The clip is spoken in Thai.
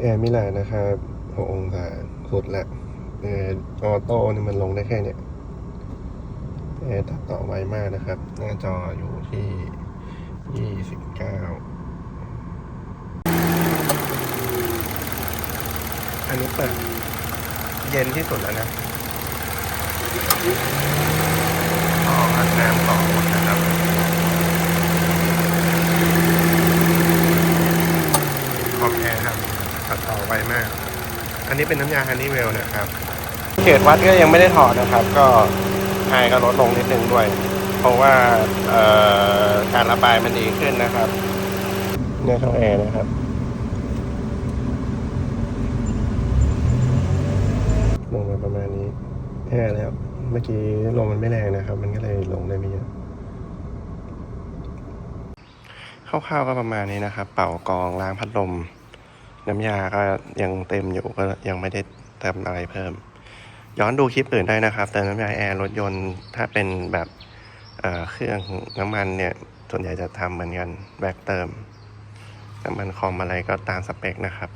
แอร์มิลานนะครับ6องศาสุดละแอร์ออโต้นี่มันลงได้แค่เนี้ยแอร์ตัดต่อไวมากนะครับ หน้าจออยู่ที่29อันนี้เปิดเย็นที่สุดแล้วนะอ๋อพัดน้ำต่อหมดนะครับ คอมแอร์ครับ ตัดต่อไวมาก อันนี้เป็นน้ำยาฮันนี่เวลนะครับ เขตวัดก็ยังไม่ได้ถอดนะครับ ก็ไฮก็ลดลงนิดนึงด้วย เพราะว่าการระบายมันดีขึ้นนะครับเนี่ยเข้าแอร์นะครับลงมาประมาณนี้แค่แล้ว เมื่อกี้ลมมันไม่แรงนะครับ มันก็เลยลงได้ไม่เยอะคร่าวๆก็ประมาณนี้นะครับ เป่ากองล้างพัดลม น้ำยาก็ยังเต็มอยู่ก็ยังไม่ได้เติมอะไรเพิ่ม ย้อนดูคลิปอื่นได้นะครับเติมน้ำยาแอร์รถยนต์ถ้าเป็นแบบเเครื่องน้ำมันเนี่ยส่วนใหญ่จะทำเหมือนกันแบกเติมน้ำมันคอมอะไรก็ตามสเปคนะครับ